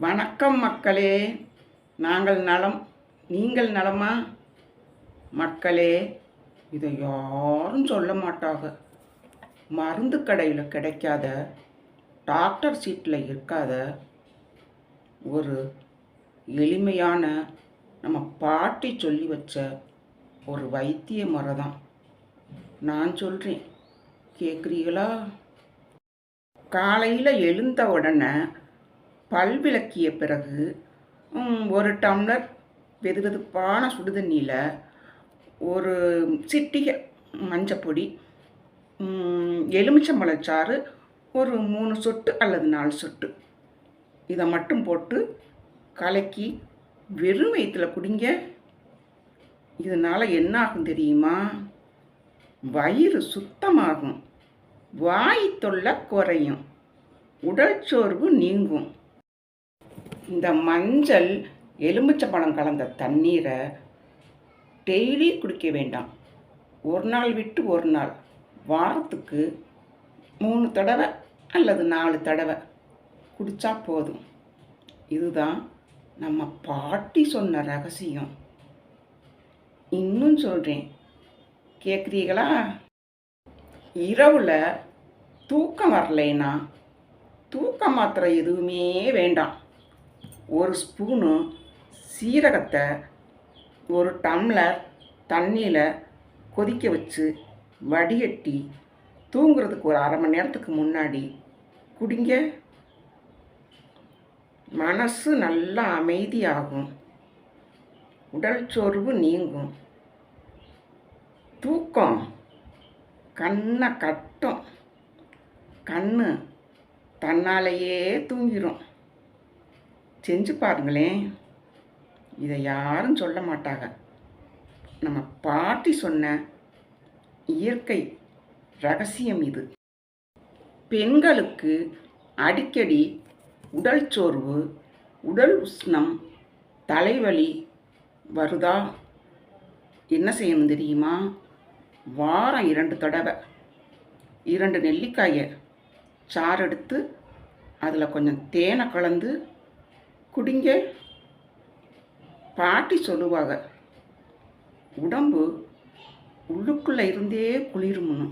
வணக்கம் மக்களே. நாங்கள் நலம். நீங்கள் நலமா? மக்களே இதை யாரும் சொல்ல மாட்டாங்க மருந்து கடையில் கிடைக்காத டாக்டர் சீட்டில் இருக்காத ஒரு எளிமையான நம்ம பாட்டி சொல்லி வச்ச ஒரு வைத்திய முறை தான் நான் சொல்கிறேன் கேட்குறீங்களா காலையில் எழுந்த உடனே பல் விளக்கிய பிறகு ஒரு டம்ளர் வெது வெதுப்பான சுடுதண்ணியில் ஒரு சிட்டிகை மஞ்சப்பொடி ம், எலுமிச்சம்பழச்சாறு ஒரு மூணு சொட்டு அல்லது நாலு சொட்டு. இதை மட்டும் போட்டு கலக்கி வெறும் வயிற்றில் குடிங்க. இதனால் என்ன ஆகும் தெரியுமா? வயிறு சுத்தமாகும். வாய் தொல்லை குறையும். உடல் சோர்வு நீங்கும். இந்த மஞ்சள் எலுமிச்சம்பழம் கலந்த தண்ணீரை டெய்லி குடிக்க வேண்டாம். ஒரு நாள் விட்டு ஒரு நாள். வாரத்துக்கு மூணு தடவை அல்லது நாலு தடவை குடித்தா போதும். இதுதான் நம்ம பாட்டி சொன்ன ரகசியம். இன்னும் சொல்கிறேன் கேட்குறீங்களா இரவில் தூக்கம் வரலைன்னா தூக்க மாத்திரை எதுவுமே வேண்டாம். ஒரு ஸ்பூனு சீரகத்தை ஒரு டம்ளர் தண்ணியில் கொதிக்க வச்சு வடிகட்டி தூங்குறதுக்கு ஒரு அரை மணி நேரத்துக்கு முன்னாடி குடிங்க. மனசு நல்லா அமைதியாகும். உடல் சோர்வு நீங்கும். தூக்கம் கண்ணை கட்டும். கண்ணு தன்னாலேயே தூங்கிடும் செஞ்சு பாருங்களேன். இதை யாரும் சொல்ல மாட்டாங்க. நம்ம பாட்டி சொன்ன இயற்கை ரகசியம் இது. பெண்களுக்கு அடிக்கடி உடல் சோர்வு உடல் உஷ்ணம் தலைவலி வருதா? என்ன செய்யணும் தெரியுமா? வாரம் இரண்டு தடவை. இரண்டு நெல்லிக்காயை சாறு எடுத்து அதில் கொஞ்சம் தேனை கலந்து குடிங்க. பாட்டி சொல்லுவாங்க உடம்பு உள்ளுக்குள்ளே இருந்தே குளிரும்னு.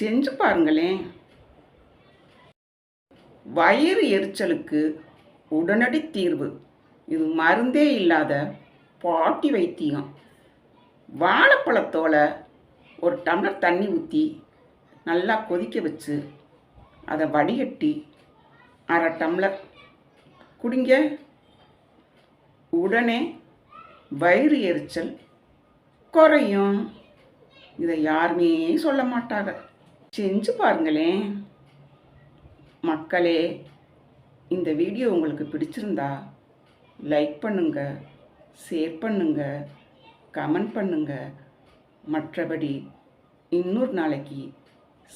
செஞ்சு பாருங்களேன். வயிறு எரிச்சலுக்கு உடனடி தீர்வு. இது மருந்தே இல்லாத பாட்டி வைத்தியம். வாழைப்பழத்தோலை ஒரு டம்ளர் தண்ணி ஊற்றி நல்லா கொதிக்க வச்சு அதை வடிகட்டி அரை டம்ளர் குடிங்க. உடனே வயிறு எரிச்சல் குறையும். இதை யாருமே சொல்ல மாட்டாங்க. செஞ்சு பாருங்களேன். மக்களே இந்த வீடியோ உங்களுக்கு பிடிச்சிருந்தா லைக் பண்ணுங்க ஷேர் பண்ணுங்க கமெண்ட் பண்ணுங்க. மற்றபடி இன்னொரு நாளைக்கு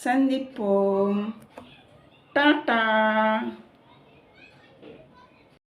சந்திப்போம். டாட்டா!